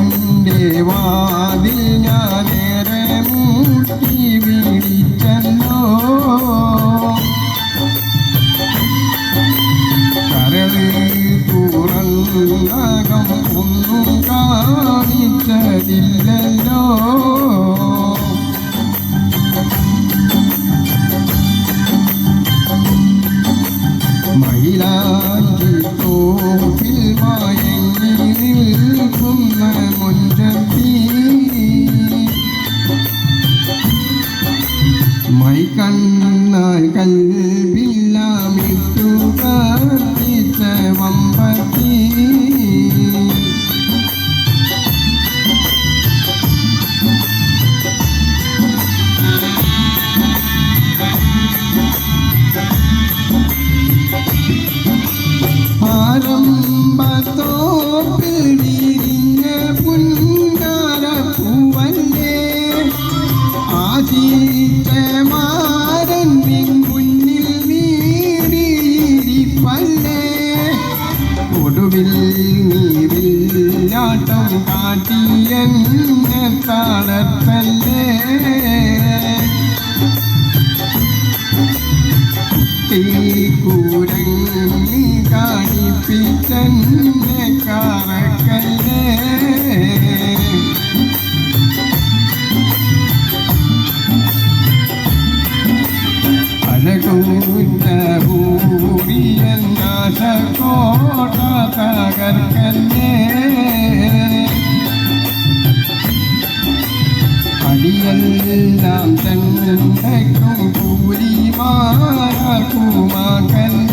കരണിന്റെ വാതിൽ ഞാനേറെ മൂട്ടി വിളിച്ചല്ലോ. കരൾ തുറന്നകം ഒന്നും കാണിച്ചതില്ലല്ലോ. മയിലാഞ്ചി കൽവില്ലാമിട്ടു കാത്തിച്ച വമ്പത്തി ആരംഭത്തോപ്പിൽ താട്ടം പാട്ടിയെന്നെ തളർത്തല്ലേ തീക്കൂരങ്ങി കാണിപ്പിച്ചെന്നെ കാറക്കല്ലേ? അഴകൂറ്റ ഭൂരിയെന്നാശ കോട്ട തകർക്കല്ലേ? ചന്ദ്രൻ കൂലിമാരാക്കുമാകല്ല